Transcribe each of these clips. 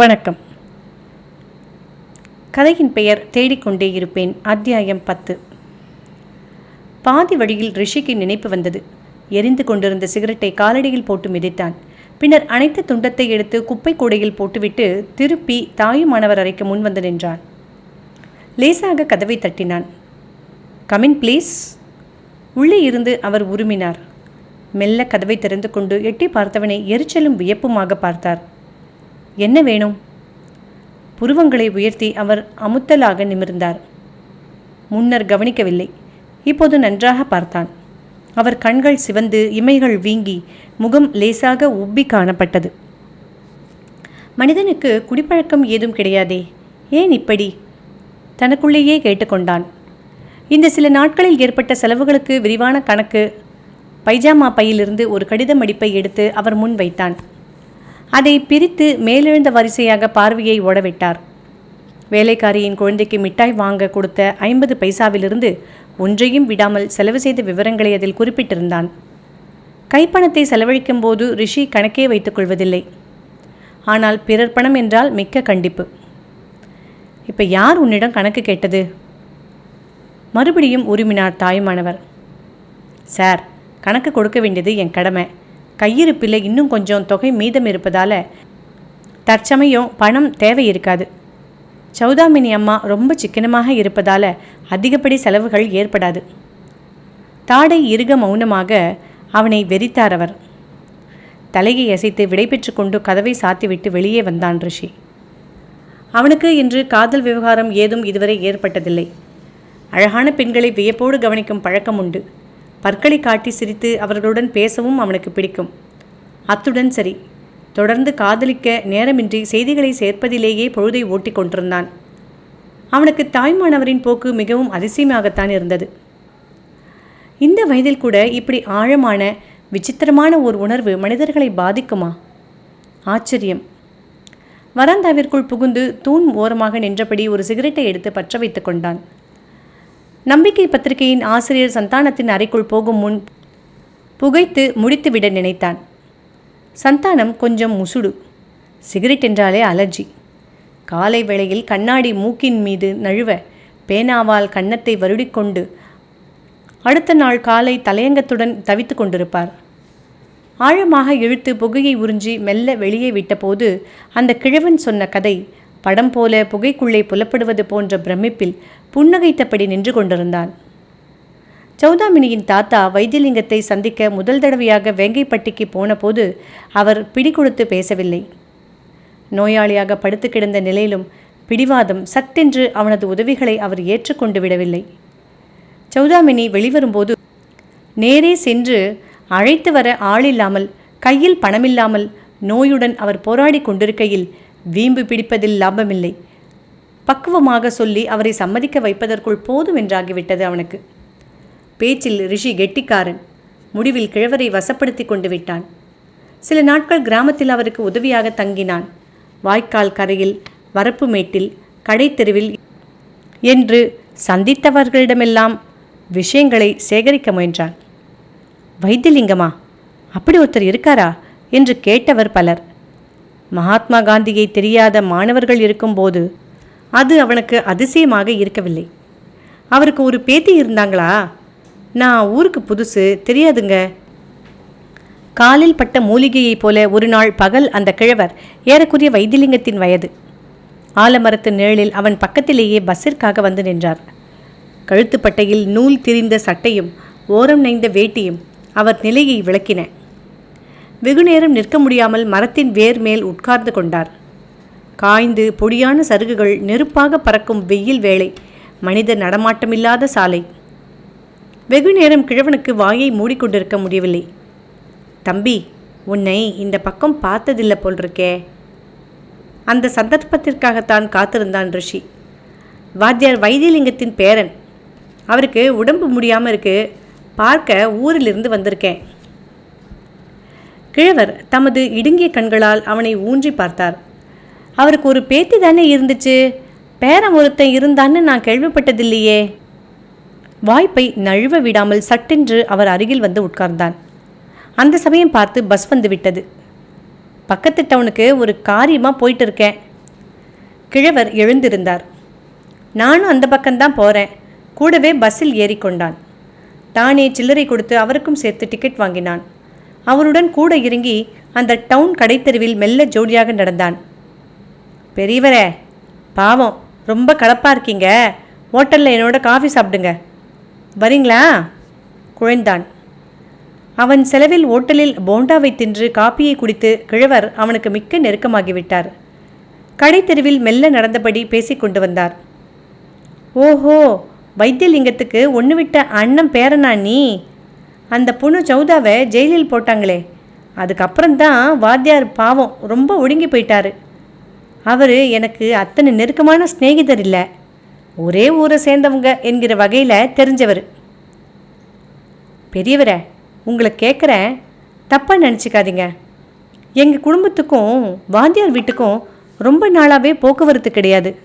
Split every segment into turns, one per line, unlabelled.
வணக்கம். கதையின் பெயர் தேடிக்கொண்டே இருப்பேன். அத்தியாயம் பத்து. பாதி வழியில் ரிஷிக்கு நினைப்பு வந்தது. எரிந்து கொண்டிருந்த சிகரெட்டை காலடியில் போட்டு மிதித்தான். பின்னர் அனைத்து துண்டத்தை எடுத்து குப்பை கூடையில் போட்டுவிட்டு திருப்பி தாயுமானவர் அறைக்கு முன் வந்து நின்றான். லேசாக கதவை தட்டினான். கமின் ப்ளீஸ் உள்ளே இருந்து அவர் உருமினார். மெல்ல கதவை திறந்து கொண்டு எட்டி பார்த்தவனை எரிச்சலும் வியப்புமாக பார்த்தார். என்ன வேணும்? புருவங்களை உயர்த்தி அவர் அமுத்தலாக நிமிர்ந்தார். முன்னர் கவனிக்கவில்லை. இப்போது நன்றாக பார்த்தான். அவர் கண்கள் சிவந்து இமைகள் வீங்கி முகம் லேசாக உப்பி காணப்பட்டது. மனிதனுக்கு குடிப்பழக்கம் ஏதும் கிடையாதே. ஏன் இப்படி? தனக்குள்ளேயே கேட்டுக்கொண்டான். இந்த சில நாட்களில் ஏற்பட்ட செலவுகளுக்கு விரிவான கணக்கு பைஜாமா பையிலிருந்து ஒரு கடித மடிப்பை எடுத்து அவர் முன் வைத்தான். அதை பிரித்து மேலெழுந்த வரிசையாக பார்வையை ஓடவிட்டார். வேலைக்காரியின் குழந்தைக்கு மிட்டாய் வாங்க கொடுத்த ஐம்பது பைசாவிலிருந்து ஒன்றையும் விடாமல் செலவு செய்த விவரங்களை அதில் குறிப்பிட்டிருந்தான். கைப்பணத்தை செலவழிக்கும் போது ரிஷி கணக்கே வைத்துக் கொள்வதில்லை. ஆனால் பிறர் பணம் என்றால் மிக்க கண்டிப்பு. இப்போ யார் உன்னிடம் கணக்கு கேட்டது? மறுபடியும் உருமினார் தாயுமானவர் சார் கணக்கு கொடுக்க வேண்டியது என் கடமை. கையிருப்பில் இன்னும் கொஞ்சம் தொகை மீதம் இருப்பதால் தற்சமயம் பணம் தேவை இருக்காது சௌதாமினி அம்மா ரொம்ப சிக்கனமாக இருப்பதால் அதிகப்படி செலவுகள் ஏற்படாது. தாடை இருக மௌனமாக அவனை வெறித்தார் அவர். தலையை அசைத்து விடைபெற்று கொண்டு கதவை சாத்திவிட்டு வெளியே வந்தான் ரிஷி. அவனுக்கு இன்று காதல் விவகாரம் ஏதும் இதுவரை ஏற்பட்டதில்லை. அழகான பெண்களை வியப்போடு கவனிக்கும் பழக்கம் உண்டு. பற்களை காட்டி சிரித்து அவர்களுடன் பேசவும் அவனுக்கு பிடிக்கும். அத்துடன் சரி. தொடர்ந்து காதலிக்க நேரமின்றி செய்திகளை சேர்ப்பதிலேயே பொழுதை ஓட்டி கொண்டிருந்தான். அவனுக்கு தாய்மானவரின் போக்கு மிகவும் அதிசயமாகத்தான் இருந்தது. இந்த வயதில் கூட இப்படி ஆழமான விசித்திரமான ஒரு உணர்வு மனிதர்களை பாதிக்குமா? ஆச்சரியம். வராந்தாவிற்குள் புகுந்து தூண் ஓரமாக நின்றபடி ஒரு சிகரெட்டை எடுத்து பற்ற வைத்து கொண்டான். நம்பிக்கை பத்திரிகையின் ஆசிரியர் சந்தானத்தின் அறைக்குள் போகும் முன் புகைத்து முடித்துவிட நினைத்தான். சந்தானம் கொஞ்சம் முசுடு. சிகரெட் என்றாலே அலர்ஜி. காலை வேளையில் கண்ணாடி மூக்கின் மீது நழுவ பேனாவால் கன்னத்தை வருடிக்கொண்டு அடுத்த நாள் காலை தலையங்கத்துடன் தவித்து கொண்டிருப்பார். ஆழமாக இழுத்து புகையை உறிஞ்சி மெல்ல வெளியே விட்டபோது அந்த கிழவன் சொன்ன கதை படம் போல புகைக்குள்ளே புலப்படுவது போன்ற பிரமிப்பில் புன்னகைத்தபடி நின்று கொண்டிருந்தான். சௌதாமினியின் தாத்தா வைத்தியலிங்கத்தை சந்திக்க முதல் தடவையாக வேங்கைப்பட்டிக்கு போனபோது அவர் பிடி கொடுத்து பேசவில்லை. நோயாளியாக படுத்து கிடந்த நிலையிலும் பிடிவாதம் சட்டென்று அவனது உதவிகளை அவர் ஏற்றுக்கொண்டு விடவில்லை. சௌதாமினி வெளிவரும்போது நேரே சென்று அழைத்து வர ஆளில்லாமல் கையில் பணமில்லாமல் நோயுடன் அவர் போராடி கொண்டிருக்கையில் வீம்பு பிடிப்பதில் லாபமில்லை. பக்குவமாக சொல்லி அவரை சம்மதிக்க வைப்பதற்குள் போதும் என்றாகிவிட்டது அவனுக்கு. பேச்சில் ரிஷி கெட்டிக்காரன் முடிவில் கிழவரை வசப்படுத்தி கொண்டு விட்டான். சில நாட்கள் கிராமத்தில் அவருக்கு உதவியாக தங்கினான். வாய்க்கால் கரையில் வரப்பு மேட்டில் கடைத்தெருவில் என்று சந்தித்தவர்களிடமெல்லாம் விஷயங்களை சேகரிக்க முயன்றான். வைத்தியலிங்கமா அப்படி ஒருத்தர் இருக்காரா? என்று கேட்டவர் பலர். மகாத்மா காந்தியை தெரியாத மாணவர்கள் இருக்கும்போது அது அவனுக்கு அதிசயமாக இருக்கவில்லை. அவருக்கு ஒரு பேத்தி இருந்தாங்களா? நான் ஊருக்கு புதுசு தெரியாதுங்க. காலில் பட்ட மூலிகையைப் போல ஒரு நாள் பகல் அந்த கிழவர் ஏறக்குரிய வைத்திலிங்கத்தின் வயது. ஆலமரத்து நிழலில் அவன் பக்கத்திலேயே பஸ்ஸிற்காக வந்து நின்றார். கழுத்துப்பட்டையில் நூல் திரிந்த சட்டையும் ஓரம் நைந்த வேட்டியும் அவர் நிலையை விளக்கின. வெகுநேரம் நிற்க முடியாமல் மரத்தின் வேர் மேல் உட்கார்ந்து கொண்டார். காய்ந்து பொடியான சருகுகள் நெருப்பாக பறக்கும் வெயில் வேளை மனித நடமாட்டமில்லாத சாலை. வெகு நேரம் கிழவனுக்கு வாயை மூடிக்கொண்டிருக்க முடியவில்லை. தம்பி உன்னை இந்த பக்கம் பார்த்ததில்லை போல் இருக்கே அந்த சந்தர்ப்பத்திற்காகத்தான் காத்திருந்தான் ரிஷி. வாத்தியார் வைத்தியலிங்கத்தின் பேரன். அவருக்கு உடம்பு முடியாமல் இருக்கு. பார்க்க ஊரிலிருந்து வந்திருக்கேன். கிழவர் தமது இடுங்கிய கண்களால் அவனை ஊன்றி பார்த்தார். அவருக்கு ஒரு பேத்தி தானே இருந்துச்சு? பேரன் ஒருத்தன் இருந்தான்னு நான் கேள்விப்பட்டதில்லையே. வாய்ப்பை நழுவ விடாமல் சட்டென்று அவர் அருகில் வந்து உட்கார்ந்தான். அந்த சமயம் பார்த்து பஸ் வந்து விட்டது. பக்கத்து டவுனுக்கு ஒரு காரியமாக போயிட்டு இருக்கேன் கிழவர் எழுந்திருந்தார். நானும் அந்த பக்கம்தான் போகிறேன் கூடவே பஸ்ஸில் ஏறிக்கொண்டான். தானே சில்லறை கொடுத்து அவருக்கும் சேர்த்து டிக்கெட் வாங்கினான். அவருடன் கூட இறங்கி அந்த டவுன் கடைத்தெருவில் மெல்ல ஜோடியாக நடந்தான். பெரியவரே பாவம் ரொம்ப கலப்பாக இருக்கீங்க. ஹோட்டலில் என்னோட காஃபி சாப்பிடுங்க. வரீங்களா? குழைந்தான். அவன் செலவில் ஓட்டலில் போண்டாவை தின்று காப்பியை குடித்து கிழவர் அவனுக்கு மிக்க நெருக்கமாகிவிட்டார். கடைத்தெருவில் மெல்ல நடந்தபடி பேசிக்கொண்டு வந்தார். ஓஹோ வைத்தியலிங்கத்துக்கு ஒன்று விட்ட அண்ணன் பேரனா நீ? அந்த பொண்ணு சௌதாவை ஜெயிலில் போட்டாங்களே. அதுக்கப்புறம்தான் வாத்தியார் பாவம் ரொம்ப ஒடுங்கி போயிட்டாரு. அவர் எனக்கு அத்தனை நெருக்கமான சிநேகிதர் இல்லை. ஒரே ஊரை சேர்ந்தவங்க என்கிற வகையில் தெரிஞ்சவர். பெரியவரே உங்களை கேட்குறேன் தப்பாக நினச்சிக்காதீங்க. எங்கள் குடும்பத்துக்கும் வாத்தியார் வீட்டுக்கும் ரொம்ப நாளாகவே போக்குவரத்து கிடையாது.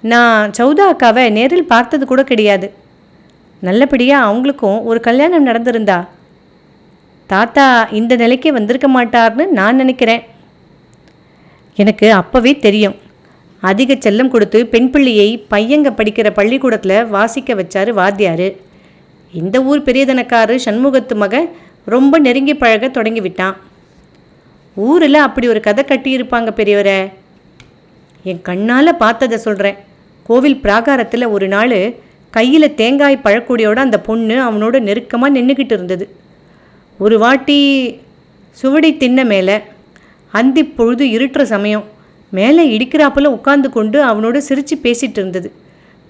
நான் சௌதா அக்காவை நேரில் பார்த்தது கூட கிடையாது. நல்லபடியாக அவங்களுக்கும் ஒரு கல்யாணம் நடந்திருந்தா? தாத்தா இந்த நிலைக்கு வந்திருக்க மாட்டார்னு நான் நினைக்கிறேன். எனக்கு அப்போவே தெரியும். அதிக செல்லம் கொடுத்து பெண் பிள்ளையை பையங்க படிக்கிற பள்ளிக்கூடத்தில் வாசிக்க வச்சாரு வாத்தியார். இந்த ஊர் பெரியதனக்காரு சண்முகத்து மகன் ரொம்ப நெருங்கி பழக தொடங்கி விட்டான் ஊரில் அப்படி ஒரு கதை கட்டியிருப்பாங்க பெரியவரை. என் கண்ணால் பார்த்ததை சொல்கிறேன் கோவில் பிராகாரத்தில் ஒரு நாள் கையில் தேங்காய் பழக்கூடியோட அந்த பொண்ணு அவனோட நெருக்கமாக நின்றுக்கிட்டு இருந்தது. ஒரு வாட்டி சுவடி தின்ன மேலே அந்தி பொழுது இருட்டுற சமயம் மேலே இடிக்கிறாப்புல உட்காந்து கொண்டு அவனோட சிரித்து பேசிட்டு இருந்தது.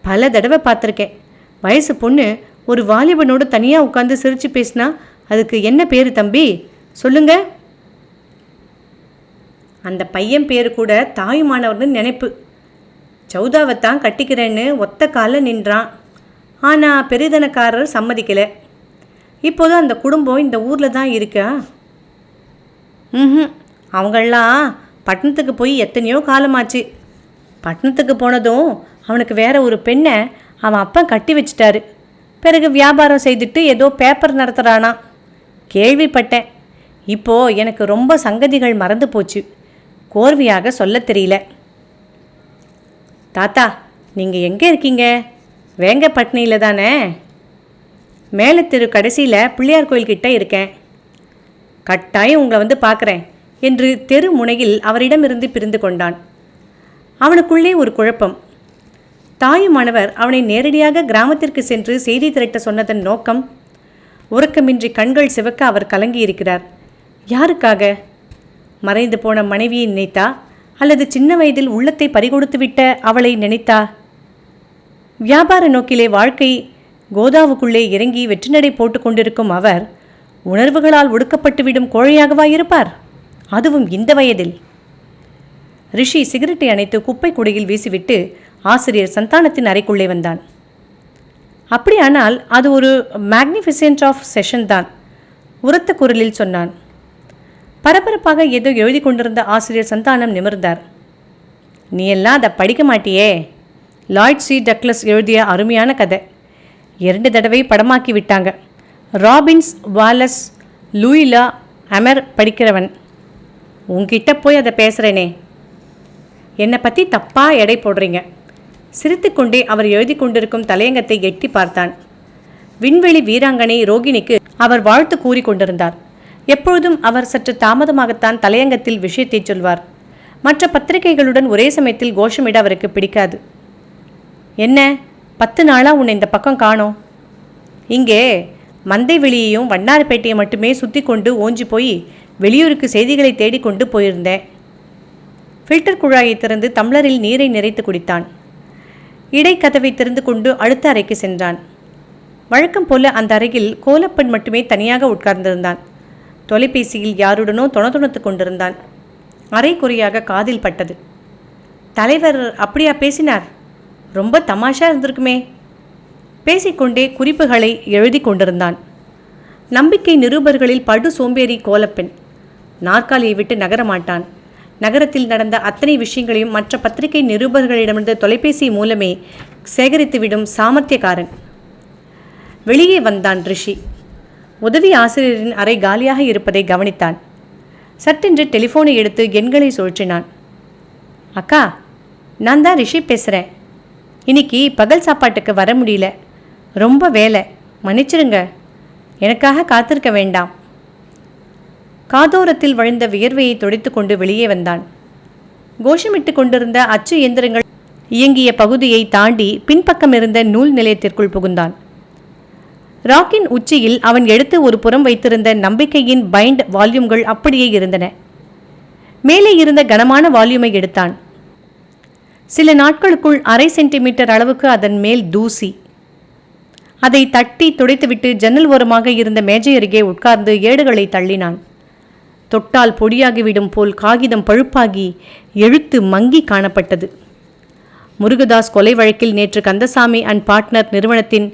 பல தடவை பார்த்துருக்கேன். வயசு பொண்ணு ஒரு வாலிபனோட தனியாக உட்காந்து சிரித்து பேசினா அதுக்கு என்ன பேர் தம்பி? சொல்லுங்க. அந்த பையன் பேர் கூட தாயுமானவர்னு நினைப்பு. சௌதாவைத்தான் கட்டிக்கிறேன்னு ஒத்த காலில் நின்றான். ஆனால் பெரிதனக்காரர் சம்மதிக்கலை. இப்போதும் அந்த குடும்பம் இந்த ஊரில் தான் இருக்கா? ம் அவங்களாம் பட்டணத்துக்கு போய் எத்தனையோ காலமாச்சு. பட்டணத்துக்கு போனதும் அவனுக்கு வேற ஒரு பெண்ணை அவன் அப்பா கட்டி வச்சிட்டாரு. பிறகு வியாபாரம் செய்துட்டு ஏதோ பேப்பர் நடத்துகிறானா கேள்விப்பட்டேன். இப்போ எனக்கு ரொம்ப சங்கதிகள் மறந்து போச்சு. கோர்வையாக சொல்ல தெரியல. தாத்தா நீங்கள் எங்கே இருக்கீங்க? வேங்கப்பட்டினியில் தானே? மேலே தெரு கடைசியில் பிள்ளையார் கோயில்கிட்ட இருக்கேன். கட்டாயம் உங்களை வந்து பார்க்குறேன் என்று தெரு முனையில் அவரிடமிருந்து பிரிந்து கொண்டான். அவனுக்குள்ளே ஒரு குழப்பம். தாயுமானவர் அவனை நேரடியாக கிராமத்திற்கு சென்று செய்தி திரட்ட சொன்னதன் நோக்கம் உறக்கமின்றி கண்கள் சிவக்க அவர் கலங்கியிருக்கிறார் யாருக்காக? மறைந்து போன மனைவியை நினைத்தா அல்லது சின்ன வயதில் உள்ளத்தை பறிகொடுத்துவிட்ட அவளை நினைத்தா? வியாபார நோக்கிலே வாழ்க்கை கோதாவுக்குள்ளே இறங்கி வெற்றிநடை போட்டு கொண்டிருக்கும் அவர் உணர்வுகளால் ஒடுக்கப்பட்டுவிடும் கோழையாகவா இருப்பார்? அதுவும் இந்த வயதில். ரிஷி சிகரெட்டை அணைத்து குப்பை குடையில் வீசிவிட்டு ஆசிரியர் சந்தானத்தின் அறைக்குள்ளே வந்தான். அப்படியானால் அது ஒரு மேக்னிஃபிசென்ட் ஆஃப் செஷன் தான் உரத்த குரலில் சொன்னான். பரபரப்பாக ஏதோ எழுதி கொண்டிருந்த ஆசிரியர் சந்தானம் நிமிர்ந்தார். நீ எல்லாம் அதை படிக்க மாட்டியே? Lloyd C. டக்ளஸ் எழுதிய அருமையான கதை. இரண்டு தடவை படமாக்கி விட்டாங்க. ராபின்ஸ் வாலஸ் லூயிலா அமர் படிக்கிறவன். உங்ககிட்ட போய் அதை பேசுகிறேனே என்னை பற்றி தப்பாக எடை போடுறீங்க. சிரித்துக்கொண்டே அவர் எழுதி கொண்டிருக்கும் தலையங்கத்தை எட்டி பார்த்தான். விண்வெளி வீராங்கனை ரோகிணிக்கு அவர் வாழ்த்து கூறி கொண்டிருந்தார். எப்பொழுதும் அவர் சற்று தாமதமாகத்தான் தலையங்கத்தில் விஷயத்தை சொல்வார். மற்ற பத்திரிகைகளுடன் ஒரே சமயத்தில் கோஷமிட அவருக்கு பிடிக்காது. என்ன? பத்து நாளாக உன்னை இந்த பக்கம் காணோம். இங்கே மந்தை வெளியையும் வண்ணாரப்பேட்டையை மட்டுமே சுற்றி கொண்டு ஓஞ்சி போய் வெளியூருக்கு செய்திகளை தேடிக்கொண்டு போயிருந்தேன். ஃபில்டர் குழாயை திறந்து தம்ளரில் நீரை நிறைத்து குடித்தான். இடைக்கதவை திறந்து கொண்டு அடுத்த அறைக்கு சென்றான். வழக்கம் போல அந்த அறையில் கோலப்பன் மட்டுமே தனியாக உட்கார்ந்திருந்தான். தொலைபேசியில் யாருடனோ தொணதுணத்து கொண்டிருந்தான். அரைக்குறையாக காதில் பட்டது. தலைவர் அப்படியா பேசினார்? ரொம்ப தமாஷா இருந்திருக்குமே. பேசிக்கொண்டே குறிப்புகளை எழுதி கொண்டிருந்தான். நம்பிக்கை நிருபர்களில் படு சோம்பேறி கோலப்பெண். நாற்காலியை விட்டு நகரமாட்டான் நகரத்தில் நடந்த அத்தனை விஷயங்களையும் மற்ற பத்திரிகை நிருபர்களிடமிருந்து தொலைபேசி மூலமே சேகரித்துவிடும் சாமர்த்தியக்காரன். வெளியே வந்தான் ரிஷி. உதவி ஆசிரியரின் அறை காலியாக இருப்பதை கவனித்தான். சட்டென்று டெலிஃபோனை எடுத்து எண்களை சுழற்றினான். அக்கா நான் தான் ரிஷி பேசுகிறேன் இன்னைக்கு பகல் சாப்பாட்டுக்கு வர முடியல. ரொம்ப வேலை. மன்னிச்சிடுங்க எனக்காக காத்திருக்க வேண்டாம். காதோரத்தில் வழிந்த வியர்வையை துடைத்துக்கொண்டு வெளியே வந்தான். கோஷமிட்டு கொண்டிருந்த அச்சு இயந்திரங்கள் இயங்கிய பகுதியை தாண்டி பின்பக்கம் இருந்த நூல் நிலையத்திற்குள் புகுந்தான். ராக்கின் உச்சியில் அவன் எடுத்து ஒரு புறம் வைத்திருந்த நம்பிக்கையின் பைண்ட் வால்யூம்கள் அப்படியே இருந்தன. மேலே இருந்த கனமான வால்யூமை எடுத்தான். சில நாட்களுக்குள் அரை சென்டிமீட்டர் அளவுக்கு அதன் மேல் தூசி. அதை தட்டி துடைத்துவிட்டு ஜன்னல் ஓரமாக இருந்த மேஜை அருகே உட்கார்ந்து ஏடுகளை தள்ளினான். தொட்டால் பொடியாகிவிடும் போல் காகிதம் பழுப்பாகி எழுத்து மங்கி காணப்பட்டது. முருகதாஸ் கொலை வழக்கில் நேற்று கந்தசாமி அண்ட் பார்ட்னர் நிறுவனத்தின்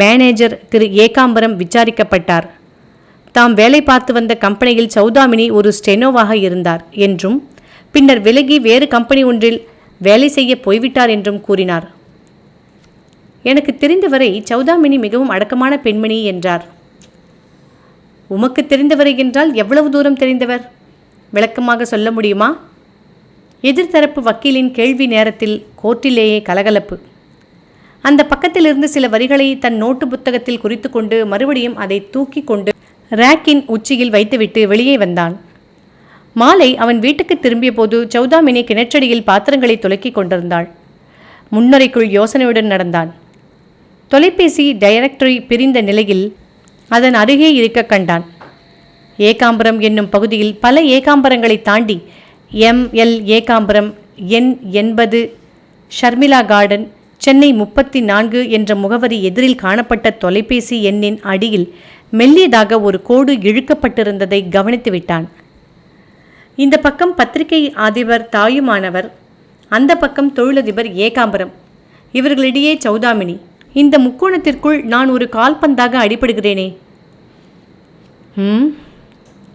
மேனேஜர் திரு. ஏகாம்பரம் விசாரிக்கப்பட்டார். தாம் வேலை பார்த்து வந்த கம்பெனியில் சௌதாமினி ஒரு ஸ்டெனோவாக இருந்தார் என்றும் பின்னர் விலகி வேறு கம்பெனி ஒன்றில் வேலை செய்ய போய்விட்டார் என்றும் கூறினார். எனக்கு தெரிந்தவரை சௌதாமினி மிகவும் அடக்கமான பெண்மணி என்றார். உமக்கு தெரிந்தவரை என்றால் எவ்வளவு தூரம் தெரிந்தவர்? விளக்கமாக சொல்ல முடியுமா? எதிர்த்தரப்பு வக்கீலின் கேள்வி நேரத்தில் கோர்ட்டிலேயே கலகலப்பு. அந்த பக்கத்திலிருந்து சில வரிகளை தன் நோட்டு புத்தகத்தில் குறித்து கொண்டு மறுபடியும் அதை தூக்கி கொண்டு ரேக்கின் உச்சியில் வைத்துவிட்டு வெளியே வந்தான். மாலை அவன் வீட்டுக்கு திரும்பிய போது சௌதாமினி கிணற்றடியில் பாத்திரங்களை துலக்கி கொண்டிருந்தாள். முன்னரைக்குள் யோசனையுடன் நடந்தான். தொலைபேசி டைரக்டரி பிரிந்த நிலையில் அதன் அருகே இருக்க கண்டான். ஏகாம்பரம் என்னும் பகுதியில் பல ஏகாம்பரங்களை தாண்டி எம் எல் ஏகாம்பரம் எண் எண்பது ஷர்மிளா கார்டன் சென்னை முப்பத்தி நான்கு என்ற முகவரி எதிரில் காணப்பட்ட தொலைபேசி எண்ணின் அடியில் மெல்லியதாக ஒரு கோடு இழுக்கப்பட்டிருந்ததை கவனித்து விட்டான் இந்த பக்கம் பத்திரிகை அதிபர் தாயுமானவர் அந்த பக்கம் தொழிலதிபர் ஏகாம்பரம். இவர்களிடையே சௌதாமினி இந்த முக்கோணத்திற்குள் நான் ஒரு கால்பந்தாக அடிபடுகிறேனே. ம்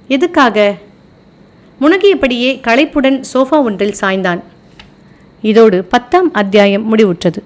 எதுக்காக? முனகியபடியே களைப்புடன் சோஃபா ஒன்றில் சாய்ந்தான். இதோடு பத்தாம் அத்தியாயம் முடிவுற்றது.